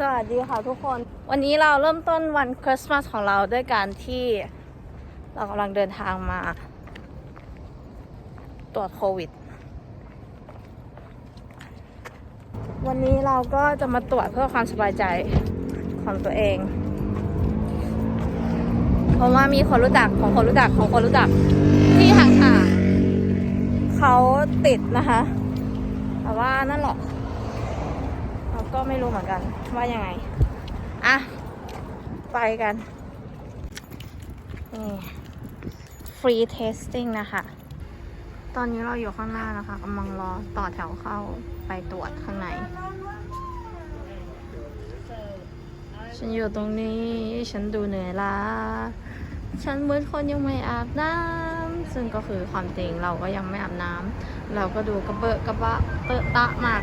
สวัสดีค่ะทุกคน วันนี้เราเริ่มต้นวันคริสต์มาสของเราด้วยการที่เรากำลังเดินทางมา ตรวจโควิด วันนี้เราก็จะมาตรวจเพื่อความสบายใจของตัวเอง เพราะว่ามีคนรู้จักของคนรู้จักของคนรู้จักที่ห่างๆเขาติดนะคะ แต่ว่านั่นแหละเราก็ไม่รู้เหมือนกัน ว่ายังไง อะ ไปกัน นี่ ฟรีเทสติ้งนะคะ ตอนนี้เราอยู่ข้างหน้านะคะกำลังรอต่อแถวเข้าไปตรวจข้างใน ฉันอยู่ตรงนี้ ฉันดูเหนื่อยล้า ฉันเหมือนคนยังไม่อาบน้ำซึ่งก็คือความจริงเราก็ยังไม่อาบน้ำเราก็ดูกระเบอะกระบะเตอะตะมาก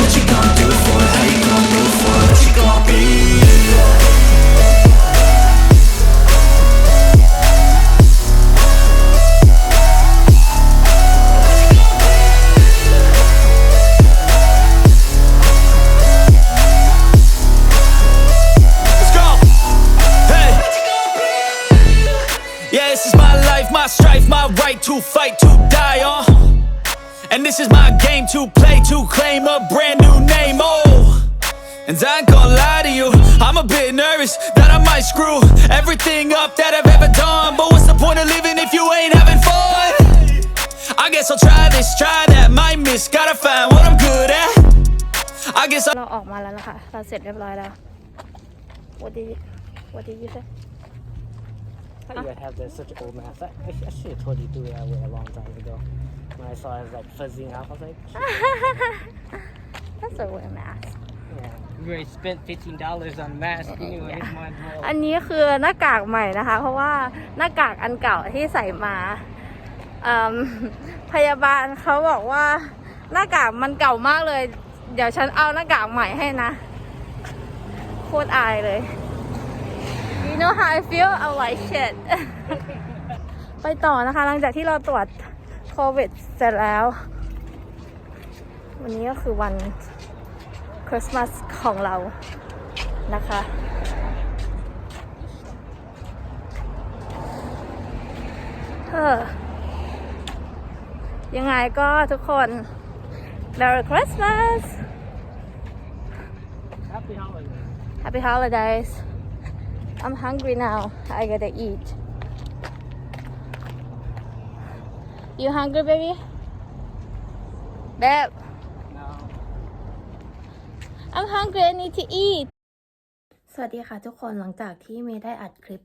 what you gonna do for? How you gonna move for? What you gonna be? everything up that I've ever done. But what's the point of living if you ain't having fun? I guess I'll try this, try that, might miss, gotta find what I'm good at. I guess I'll เราออกมาแล้วนะคะ เราเสร็จเรียบร้อยแล้ว What did you What did you say How you have that such old mask? I, I should have told you to do that way a long time ago. When I saw it was like fuzzing out, I was like, That's a weird mask yeah, We already spent fifteen dollars on a mask anyway. Yeah. Might as well. อันนี้คือหน้ากากใหม่นะคะ เพราะว่าหน้ากากอันเก่าที่ใส่มาเอิ่มพยาบาลเขาบอกว่าหน้ากากมันเก่ามากเลย เดี๋ยวฉันเอาหน้ากากใหม่ให้นะ โคตรอายเลย You know how I feel I like shit ไปต่อนะคะ หลังจากที่เราตรวจโควิดเสร็จแล้ว วันนี้ก็คือวัน คริสต์มาสของเรานะคะ เออ ยังไงก็ทุกคน Merry Christmas Happy holidays. Happy Holidays I'm hungry now I gotta eat You hungry baby Babe No. I'm hungry I need to eat สวัสดีค่ะทุกคนหลังจากที่เมย์ได้อัดคลิป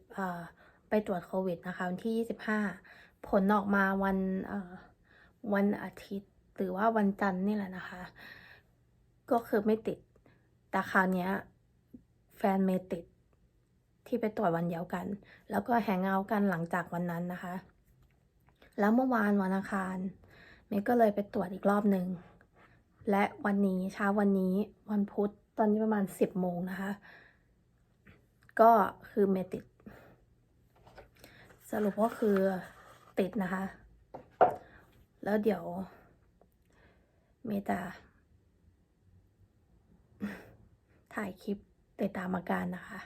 ไปตรวจโควิดนะคะวันที่ 25 ผลออกมาวันวันอาทิตย์ หรือว่าวันจันทร์นี่แหละนะคะ ก็คือไม่ติด แต่คราวนี้แฟนเมย์ติดที่ไปตรวจวันเดียวกัน แล้วก็แฮงเอากันหลังจากวันนั้นนะคะ แล้วเมื่อวานวันอังคารเมย์ก็เลยไปตรวจอีกรอบหนึ่งและวันนี้เช้าวันนี้วันพุธ ตอนนี้ประมาณ10โมงนะคะ ก็คือเมติด สรุปก็คือติดนะคะ แล้วเดี๋ยว เมย์จะถ่ายคลิปติดตามอาการนะคะ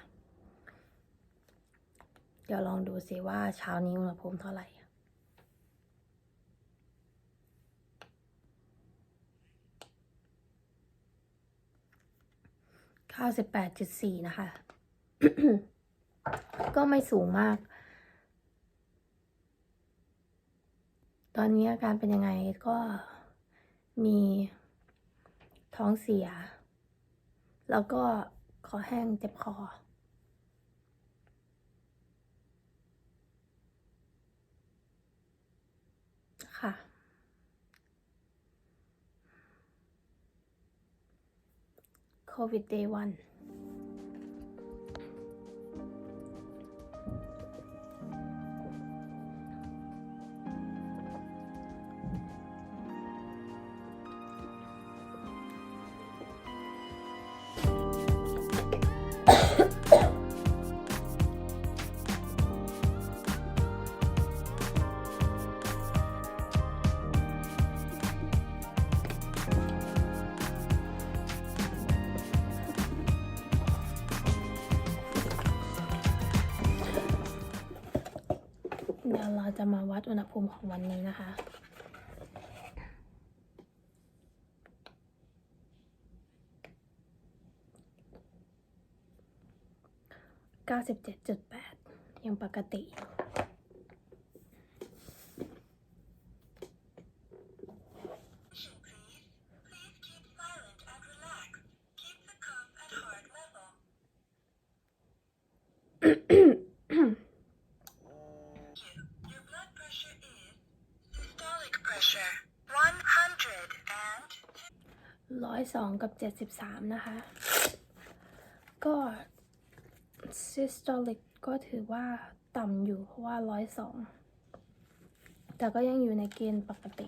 เดี๋ยวลองดูสิว่าเช้านี้อุณหภูมิเท่าไหร่ เก้าสิบแปดจุดสี่นะคะ ก็ไม่สูงมาก ตอนนี้อาการเป็นยังไงก็มีท้องเสีย แล้วก็คอแห้งเจ็บคอ ค่ะ โควิด day one ดอุณหภูมิของวันนี้นะคะเก้าสิบเจ็ดจุดแปดยังปกติ กับเจ็ดสิบสามนะคะ ก็ systolic ก็ถือว่าต่ำอยู่เพราะว่าร้อยสองแต่ก็ยังอยู่ในเกณฑ์ปกติ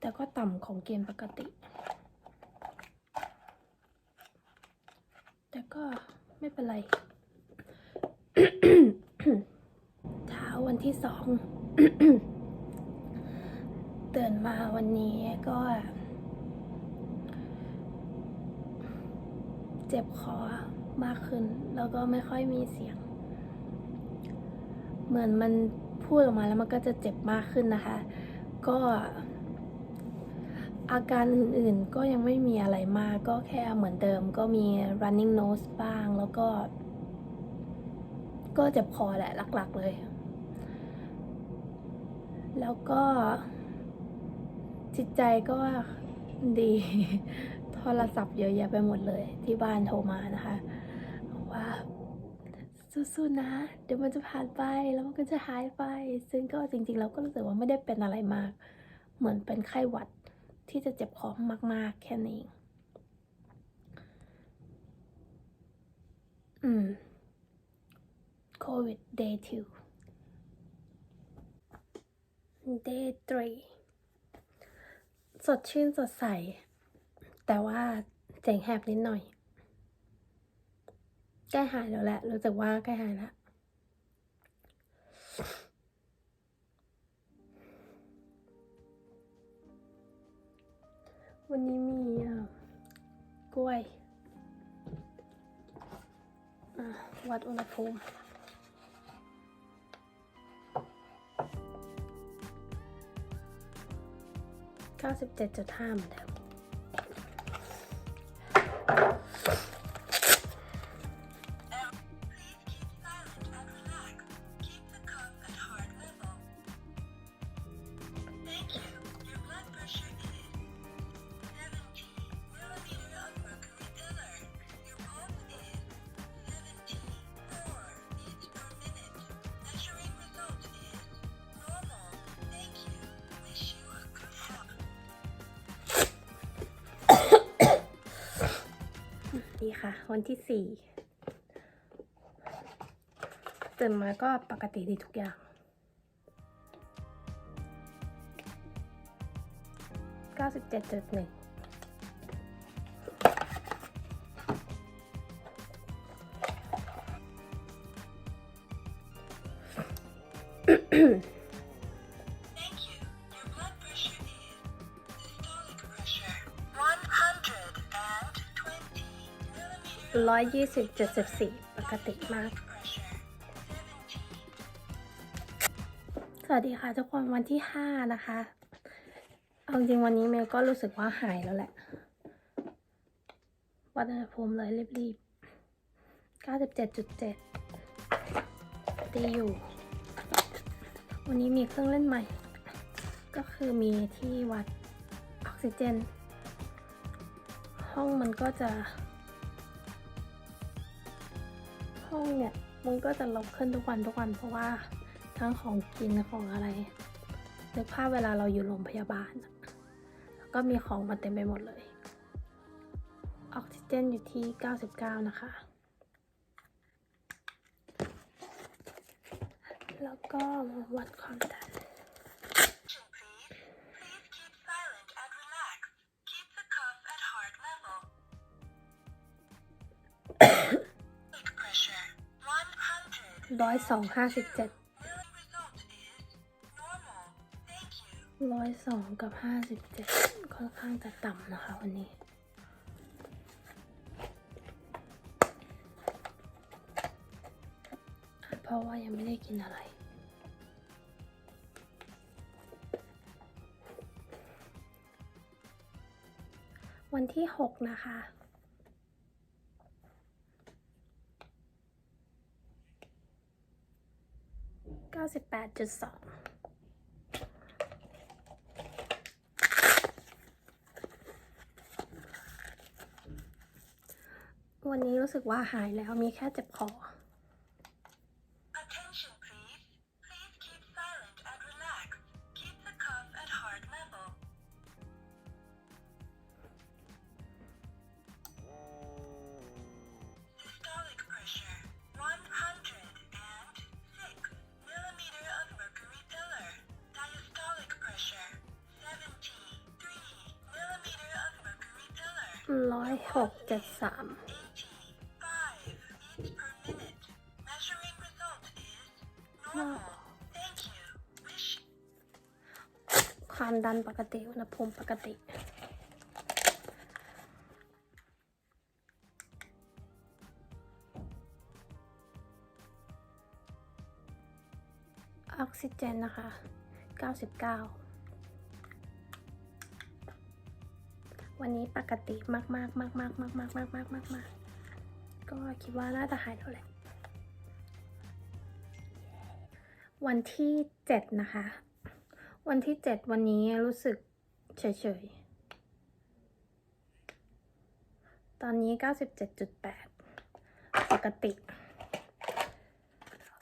แต่ก็ต่ำของเกณฑ์ปกติ แต่ก็ไม่เป็นไร เช้าวันที่สองตื่นมาวันนี้ก็ เจ็บคอมากขึ้น แล้วก็ไม่ค่อยมีเสียง เหมือนมันพูดออกมาแล้วมันก็จะเจ็บมากขึ้นนะคะ ก็อาการอื่นๆก็ยังไม่มีอะไรมาก ก็แค่เหมือนเดิมก็มี running nose บ้าง แล้วก็ ก็เจ็บคอแหละหลักๆเลย แล้วก็จิตใจก็ดี โทรศัพท์เยอะแยะไปหมดเลย ที่บ้านโทรมานะคะว่าสู้ๆนะ เดี๋ยวมันจะผ่านไปแล้วมันก็จะหายไป ซึ่งก็จริงๆเราก็รู้สึกว่าไม่ได้เป็นอะไรมาก เหมือนเป็นไข้หวัดที่จะเจ็บคอมาก ๆ แค่นี้นเองอืมโควิด day two day three สดชื่นสดใส แต่ว่าเจ๋งแหบนิดหน่อยใกล้หายแล้วแหละ รู้สึกว่าใกล้หายแล้ววันนี้มีอ่อกล้วยวัดอุณหภูมิเก้าสิบเจ็ดจุดห้าเหมือนเดิม คะ วันที่สี่ตื่นมาก็ปกติดีทุกอย่างก็สิบเจ็ดสิบหนึ่ง 120 74 ปกติมาก สวัสดีค่ะทุกคนวันที่ 5 นะคะ เอาจริงวันนี้เมย์ก็รู้สึกว่าหายแล้วแหละ วัดอุณหภูมิเลยรีบๆ 97.7 ดีอยู่ วันนี้มีเครื่องเล่นใหม่ ก็คือมีที่วัดออกซิเจน ห้องมันก็จะ ห้องเนี่ยมันก็จะลบขึ้นทุกวันทุกวันเพราะว่าทั้งของกินของอะไรนึกภาพเวลาเราอยู่โรงพยาบาล แล้วก็มีของมาเต็มไปหมดเลย ออกซิเจนอยู่ที่ 99 นะคะ แล้วก็วัดความดัน ร้อยสองห้าสิบเจ็ดร้อยสองกับห้าสิบเจ็ดค่อนข้างจะต่ำนะคะวันนี้ เพราะว่ายังไม่ได้กินอะไรวันที่หกนะคะ วันนี้รู้สึกว่าหายแล้วมีแค่เจ็บคอ ร้อยหกเจ็ดสามความดันปกติ อุณหภูมิปกติออกซิเจนนะคะ 99 วันนี้ปกติมากมากมากมากมากมากมากมากมากมากก็คิดว่าน่าจะหายแล้วแหละ วันที่เจ็ดนะคะ วันที่เจ็ดวันนี้รู้สึกเฉยๆ ตอนนี้ 97.8 ปกติ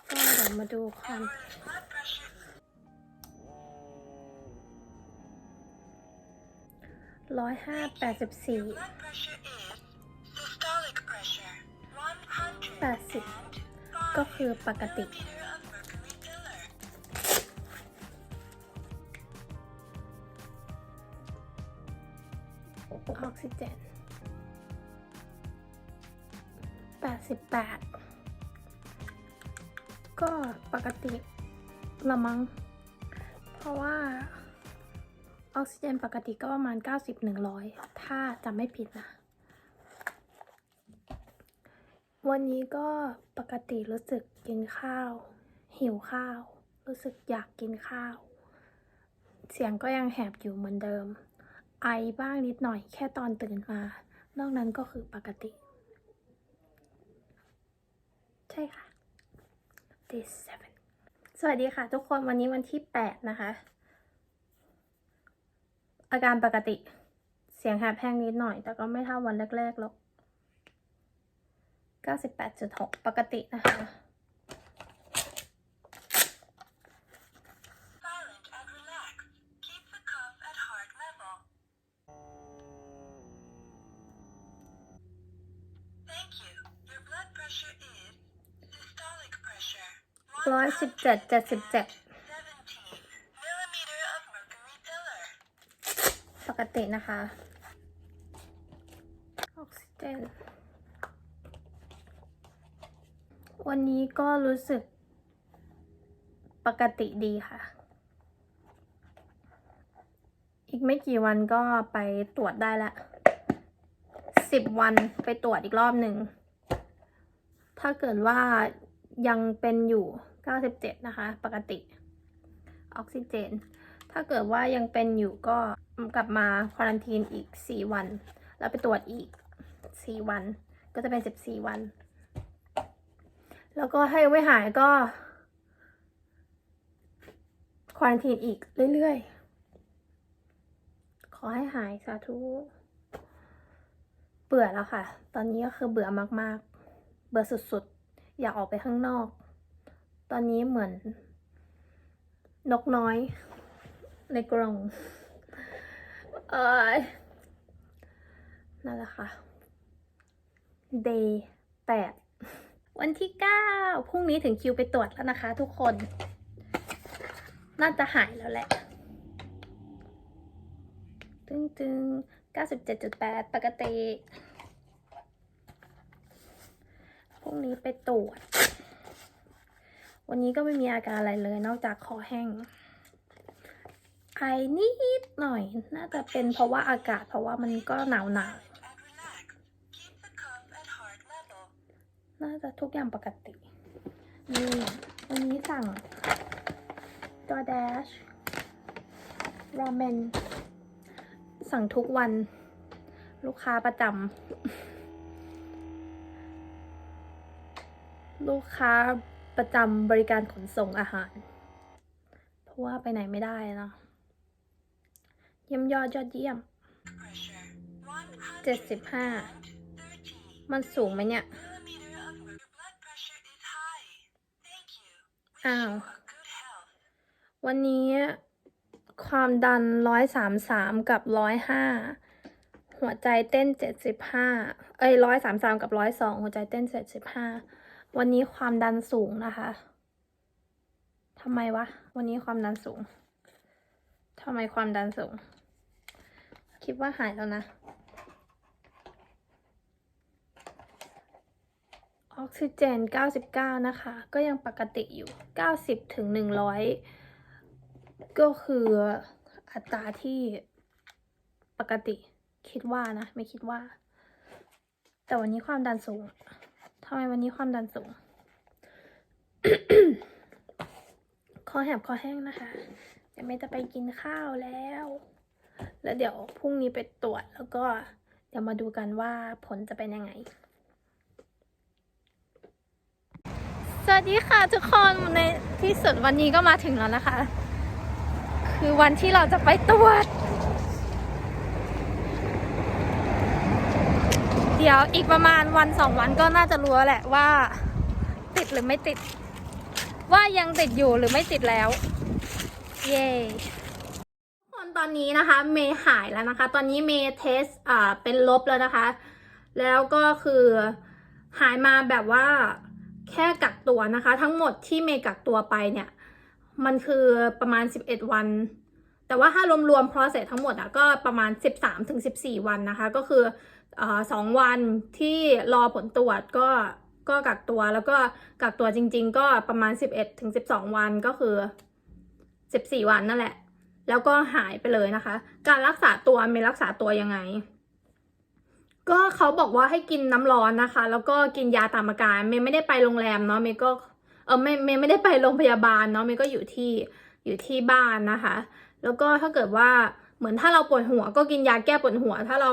ก็เดี๋ยวมาดูความ ร้อยห้าแปดสิบสี่แปดสิบก็คือปกติออกซิเจนแปดสิบแปดก็ปกติละมั้งเพราะว่า ออกซิเจนปกติก็ประมาณ 90-100 ถ้าจำไม่ผิดนะ วันนี้ก็ปกติรู้สึกกินข้าว หิวข้าว รู้สึกอยากกินข้าว เสียงก็ยังแหบอยู่เหมือนเดิม ไอบ้างนิดหน่อยแค่ตอนตื่นมา นอกนั้นก็คือปกติ ใช่ค่ะ day seven สวัสดีค่ะทุกคนวันนี้วันที่ 8 นะคะ อาการปกติ เสียงแหบแห้งนิดหน่อย แต่ก็ไม่เท่าวันแรกๆหรอก 98.6 ปกตินะคะ Silent and relax. Keep the cuff at heart level. Thank you. Your blood pressure is systolic กตินะคะ ออกซิเจน วันนี้ก็รู้สึกปกติดีค่ะ อีกไม่กี่วันก็ไปตรวจได้ละสิบวันไปตรวจอีกรอบหนึ่ง ถ้าเกิดว่ายังเป็นอยู่ 97 นะคะ ปกติ ออกซิเจน ถ้าเกิดว่ายังเป็นอยู่ก็ กลับมาควอรันทีนอีก 4 วัน แล้วไปตรวจอีกสี่วัน ก็จะเป็นสิบสี่วัน แล้วก็ถ้ายังไม่หายก็ควอนตีนอีกเรื่อยๆ ขอให้หายสาธุ เบื่อแล้วค่ะ ตอนนี้ก็คือเบื่อมากๆ เบื่อสุดๆ อยากออกไปข้างนอก ตอนนี้เหมือนนกน้อยในกรง เอยนั่นแหละค่ะ day แปดวันที่เก้าพรุ่งนี้ถึงคิวไปตรวจแล้วนะคะ ทุกคน น่าจะหายแล้วแหละ ตึงตึงเก้าสิบเจ็ดจุดแปดปกติ พรุ่งนี้ไปตรวจ วันนี้ก็ไม่มีอาการอะไรเลย นอกจากคอแห้ง ไอนิดหน่อย น่าจะเป็นเพราะว่าอากาศเพราะว่ามันก็หนาวหนาวน่าจะทุกอย่างปกตินี่วันนี้สั่ง DoorDash ราเมนสั่งทุกวัน ลูกค้าประจำลูกค้าประจำบริการขนส่งอาหาร เพราะว่าไปไหนไม่ได้เนาะ ยี่ยมยอดยอดเยี่ยม Pressure 75 130มันสูงไหมเนี่ย millimeter of your blood pressure is high. Thank you. Wish อ้าว you a good health. วันนี้ความดันร้อยสามสามกับร้อยห้า หัวใจเต้นเจ็ดสิบห้า เอ้ยร้อยสามสามกับร้อยสองหัวใจเต้นเจ็ดสิบห้า วันนี้ความดันสูงนะคะ ทำไมวะ วันนี้ความดันสูงทำไมความดันสูง คิดว่าหายแล้วนะ ออกซิเจน 99 นะคะ ก็ยังปกติอยู่ 90 ถึง 100 ก็คืออัตราที่ปกติคิดว่านะ ไม่คิดว่า แต่วันนี้ความดันสูงทำไมวันนี้ความดันสูงคอแหบคอแห้งนะคะเดี๋ยวเมย์จะไปกินข้าวแล้ว แล้วเดี๋ยวพรุ่งนี้ไปตรวจแล้วก็เดี๋ยวมาดูกันว่าผลจะเป็นยังไง สวัสดีค่ะทุกคนในที่สุดวันนี้ก็มาถึงแล้วนะคะ คือวันที่เราจะไปตรวจ เดี๋ยวอีกประมาณวันสองวันก็น่าจะรู้แล้วแหละว่า ติดหรือไม่ติด ว่ายังติดอยู่หรือไม่ติดแล้ว เย้ ตอนนี้นะคะเมย์หายแล้วนะคะ ตอนนี้เมย์เทสอ่าเป็นลบแล้วนะคะ แล้วก็คือหายมาแบบว่าแค่กักตัวนะคะ ทั้งหมดที่เมย์กักตัวไปเนี่ย มันคือประมาณ 11 วัน แต่ว่าถ้ารวมๆ process ทั้งหมดอะก็ประมาณ 13ถึง14 วันนะคะ ก็คืออสองวันที่รอผลตรวจก็ก็กักตัวแล้วก็กักตัวจริง ๆ ก็ประมาณ 11ถึง12 วันก็คือ 14 วันนั่นแหละ แล้วก็หายไปเลยนะคะ การรักษาตัวเมรักษาตัวยังไง ก็เขาบอกว่าให้กินน้ำร้อนนะคะ แล้วก็กินยาตามอาการเมย์ไม่ได้ไปโรงแรมเนาะเมย์ก็เออไม่เมย์ไม่ได้ไปโรงพยาบาลเนาะเมย์ก็อยู่ที่อยู่ที่บ้านนะคะ แล้วก็ถ้าเกิดว่าเหมือนถ้าเราปวดหัวก็กินยาแก้ปวดหัว ถ้าเรา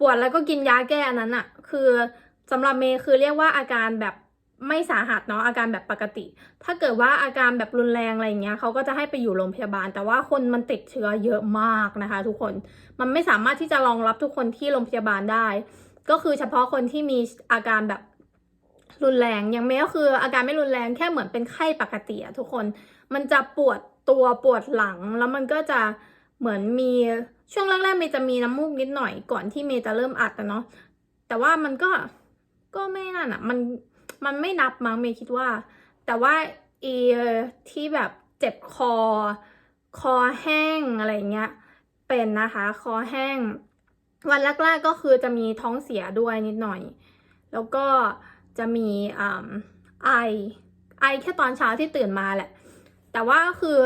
ปวดแล้วก็กินยาแก้อันนั้นอะคือสำหรับเมย์คือเรียกว่าอาการแบบ ไม่สาหัสเนาะอาการแบบปกติ ถ้าเกิดว่าอาการแบบรุนแรงอะไรเงี้ยเขาก็จะให้ไปอยู่โรงพยาบาล แต่ว่าคนมันติดเชื้อเยอะมากนะคะ ทุกคนมันไม่สามารถที่จะรองรับทุกคนที่โรงพยาบาลได้ ก็คือเฉพาะคนที่มีอาการแบบรุนแรงอย่างเมย์ก็คืออาการไม่รุนแรงแค่เหมือนเป็นไข้ปกติอะทุกคนมันจะปวดตัวปวดหลัง แล้วมันก็จะเหมือนมีช่วงแรกๆเมย์จะมีน้ำมูกนิดหน่อยก่อนที่เมย์จะเริ่มอัดอะเนาะแต่ว่ามันก็ก็ไม่นั่นอะมัน มันไม่นับมั้งเมย์คิดว่า แต่ว่าเอที่แบบเจ็บคอ คอแห้งอะไรเงี้ย เป็นนะคะ คอแห้ง วันแรกๆก็คือจะมีท้องเสียด้วยนิดหน่อย แล้วก็จะมีอ่าไอ ไอแค่ตอนเช้าที่ตื่นมาแหละ แต่ว่าคือ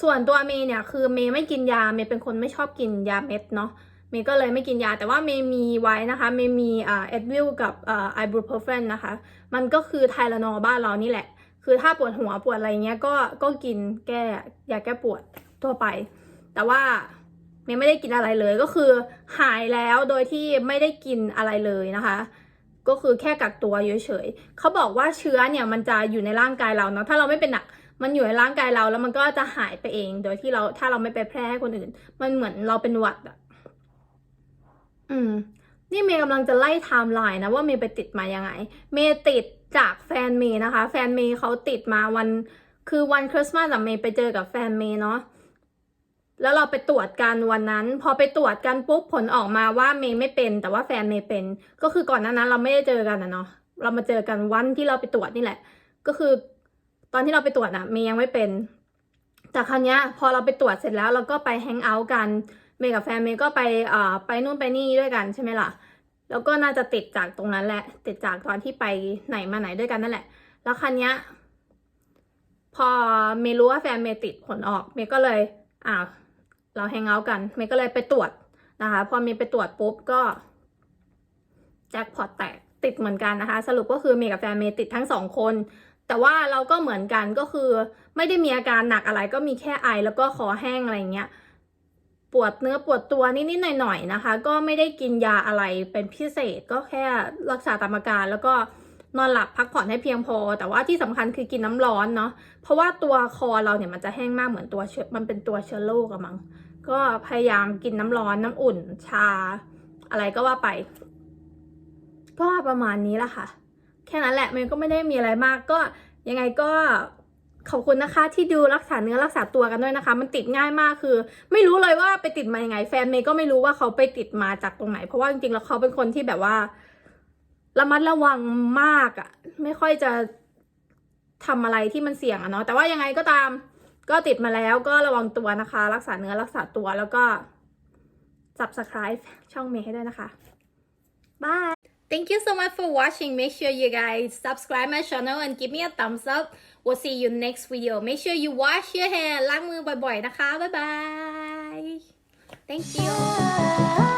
ส่วนตัวเมย์เนี่ย คือเมย์ไม่กินยา เมย์เป็นคนไม่ชอบกินยาเม็ดเนาะ เมย์ก็เลยไม่กินยา แต่ว่าเมย์มีไว้นะคะ เมย์มีอ่าเอ็ดวิลกับอ่าไอบูโพรเฟนนะคะ มันก็คือไทลานอลบ้านเรานี่แหละ คือถ้าปวดหัวปวดอะไรเงี้ยก็ก็กินแก้ยาแก้ปวดทั่วไป แต่ว่าเมย์ไม่ได้กินอะไรเลยก็คือหายแล้วโดยที่ไม่ได้กินอะไรเลยนะคะก็คือแค่กักตัวเฉยๆเขาบอกว่าเชื้อเนี่ยมันจะอยู่ในร่างกายเราเนาะ ถ้าเราไม่เป็นหนัก มันอยู่ในร่างกายเราแล้วมันก็จะหายไปเอง โดยที่เราถ้าเราไม่ไปแพร่ให้คนอื่น มันเหมือนเราเป็นหวัดอะ อืม นี่เมย์กำลังจะไล่ไทม์ไลน์นะว่าเมย์ไปติดมายังไง เมย์ติดจากแฟนเมย์นะคะ แฟนเมย์เขาติดมาวัน คือวันคริสต์มาสอะเมย์ไปเจอกับแฟนเมย์เนาะแล้วเราไปตรวจกันวันนั้น พอไปตรวจกันปุ๊บผลออกมาว่าเมย์ไม่เป็น แต่ว่าแฟนเมย์เป็น ก็คือก่อนหน้านั้น เราไม่ได้เจอกันนะเนาะเรามาเจอกันวันที่เราไปตรวจนี่แหละ ก็คือ ตอนที่เราไปตรวจอะเมย์ยังไม่เป็นแต่ครั้งนี้พอเราไปตรวจเสร็จแล้วเราก็ไปแฮงเอาท์กัน เมย์กับแฟนเมย์ก็ไปอ่าไปนู่นไปนี่ด้วยกันใช่ไหมล่ะ แล้วก็น่าจะติดจากตรงนั้นแหละ ติดจากตอนที่ไปไหนมาไหนด้วยกันนั่นแหละ แล้วครั้งนี้ยพอเมย์รู้ว่าแฟนเมย์ติดผลออก เมย์ก็เลยอ้าวเราแฮงเอาท์กัน เมย์ก็เลยไปตรวจนะคะ พอเมย์ไปตรวจปุ๊บก็แจ็คพอตแตกติดเหมือนกันนะคะ สรุปก็คือเมย์กับแฟนเมย์ติดทั้งสองคน แต่ว่าเราก็เหมือนกันก็คือไม่ได้มีอาการหนักอะไรก็มีแค่ไอแล้วก็คอแห้งอะไรเงี้ย ปวดเนื้อปวดตัวนิดๆหน่อยๆนะคะ ก็ไม่ได้กินยาอะไรเป็นพิเศษก็แค่รักษาตามอาการแล้วก็นอนหลับพักผ่อนให้เพียงพอ แต่ว่าที่สำคัญคือกินน้ำร้อนเนาะเพราะว่าตัวคอเราเนี่ยมันจะแห้งมากเหมือนตัวมันเป็นตัวเชื้อโรคอะมั้งก็พยายามกินน้ำร้อนน้ำอุ่น ชา อะไรก็ว่าไป ก็ประมาณนี้แหละค่ะ แค่นั้นแหละมันก็ไม่ได้มีอะไรมากก็ยังไงก็ ขอบคุณนะคะที่ดูรักษาเนื้อรักษาตัวกันด้วยนะคะ มันติดง่ายมากคือ ไม่รู้เลยว่าไปติดมายังไง แฟนเมย์ก็ไม่รู้ว่าเขาไปติดมาจากตรงไหน เพราะว่าจริงๆแล้วเขาเป็นคนที่แบบว่าระมัดระวังมากอะ่ะ ไม่ค่อยจะทำอะไรที่มันเสี่ยงอะเนาะแต่ว่ายังไงก็ตาม ก็ติดมาแล้วก็ระวังตัวนะคะ รักษาเนื้อรักษาตัวแล้วก็ subscribe ช่องเมย์ให้ด้วยนะคะ Bye. Thank you so much for watching. Make sure you guys subscribe my channel and give me a thumbs up. We'll see you next video. Make sure you wash your hair ล้างมือบ่อยๆ นะคะ Bye bye. Thank you.